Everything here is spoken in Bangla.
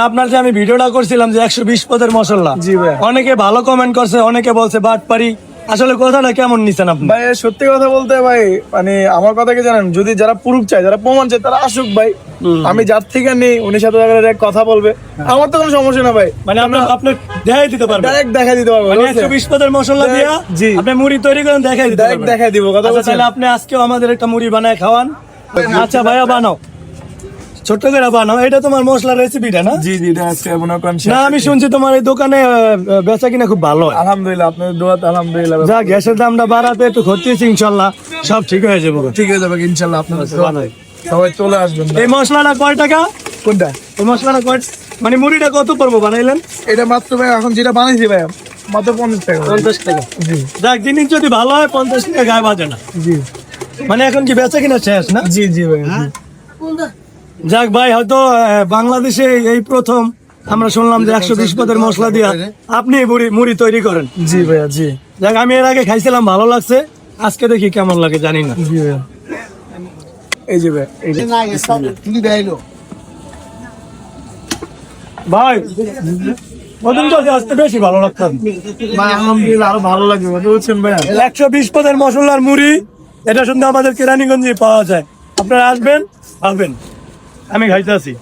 আপনার যে আমি ভিডিওটা করছিলাম যে একশো বিশ পদের মশলা জি ভাই। অনেকে ভালো কমেন্ট করছে অনেকে বলছে বাট পারি আসলে কথাটা কেমন নিছেন আপনি? ভাই সত্যি কথা বলতে ভাই মানে আমার কথা কি জানেন যদি যারা প্রুফ চায় যারা প্রমাণ চায় তারা আসুক ভাই। আমি যার থেকে নেই উনি সাথে direct কথা বলবে। আমার তো কোনো সমস্যা না ভাই। মানে আপনি আপনি দেখাই দিতে পারবেন। ডাইরেক্ট দেখা দিতে পারব মানে একশো বিশ পদের মশলা দিয়া জি। আপনি মুড়ি তৈরি করেন দেখাই দিতে ডাইরেক্ট দেখাই দিব কথা আচ্ছা তাহলে আপনি আজকেও আমাদের একটা মুড়ি বানায় খাওয়ান। আচ্ছা ভাইয়া বানাও। ছোট্ট করে বানাও এটা তোমার মশলার রেসিপিটা না? জি জি এটা আজকে মনে করেন না আমি শুনছি তোমার এই দোকানে বেচা কিনা খুব ভালো হয়। আলহামদুলিল্লাহ আপনার দোয়াত আলহামদুলিল্লাহ যা গ্যাসের দামটা বাড়াতে একটু ক্ষতি হয়েছে ইনশাল্লাহ। সব ঠিক হয়ে যাবে ঠিক হয়ে যাবে ইনশাল্লাহ আপনার সবাই চলে আসবেন এই মশলাটা কয় টাকা? কোনটা? এই মশলাটা কয় মানে মুড়িটা কত পড়ব বানাইলেন? এটা মাত্র ভাই এখন যেটা বানাইছি ভাই মাত্র পঞ্চাশ টাকা। পঞ্চাশ টাকা। জি। যাক জিনিস যদি ভালো হয় পঞ্চাশ টাকা গায়ে বাজে না। জি। মানে এখন কি বেচা কিনা শেষ না? জি জি ভাই জি। যাক ভাই হয়তো বাংলাদেশে এই প্রথম আমরা শুনলাম যে একশো বিশ পদের মশলা দিয়া আপনি মুড়ি তৈরি করেন। জি ভাইয়া জি। যাক আমি এর আগে খাইছিলাম ভালো লাগছে। আজকে দেখি কেমন লাগে জানি না। জি ভাইয়া। এই যে ভাই এই যে। ভাই তো আজকে বেশি ভালো লাগতাম ভাই আলহামদুলিল্লাহ আরও ভালো লাগবে। ভাইয়া। একশো বিশ পদের মশলার মুড়ি এটা শুনতে আমাদের কেরানীগঞ্জে পাওয়া যায়। আপনারা আসবেন আসবেন। আমি খাইতে আছি।